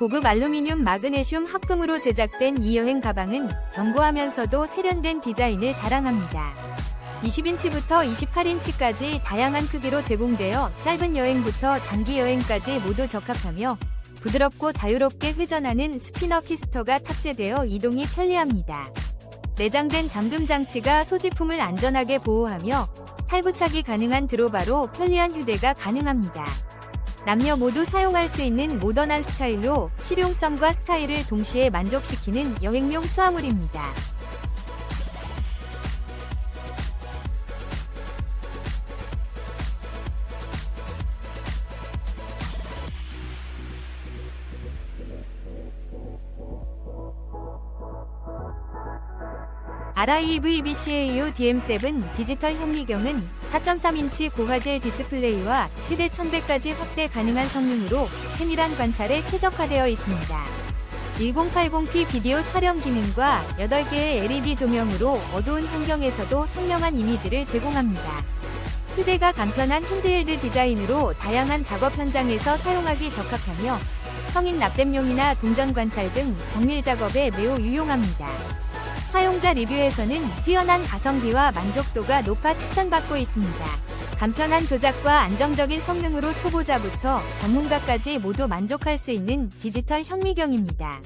고급 알루미늄 마그네슘 합금으로 제작된 이 여행 가방은 견고하면서도 세련된 디자인을 자랑합니다. 20인치부터 28인치까지 다양한 크기로 제공되어 짧은 여행부터 장기 여행까지 모두 적합하며 부드럽고 자유롭게 회전하는 스피너 키스터가 탑재되어 이동이 편리합니다. 내장된 잠금 장치가 소지품을 안전하게 보호하며 탈부착이 가능한 드로바로 편리한 휴대가 가능합니다. 남녀 모두 사용할 수 있는 모던한 스타일로 실용성과 스타일을 동시에 만족시키는 여행용 수화물입니다. RIVBCAU DM7 디지털 현미경은 4.3인치 고화질 디스플레이와 최대 1100까지 확대 가능한 성능으로 세밀한 관찰에 최적화되어 있습니다. 1080p 비디오 촬영 기능과 8개의 LED 조명으로 어두운 환경에서도 선명한 이미지를 제공합니다. 휴대가 간편한 핸드헬드 디자인으로 다양한 작업 현장에서 사용하기 적합하며 성인 납땜용이나 동전 관찰 등 정밀 작업에 매우 유용합니다. 사용자 리뷰에서는 뛰어난 가성비와 만족도가 높아 추천받고 있습니다. 간편한 조작과 안정적인 성능으로 초보자부터 전문가까지 모두 만족할 수 있는 디지털 현미경입니다.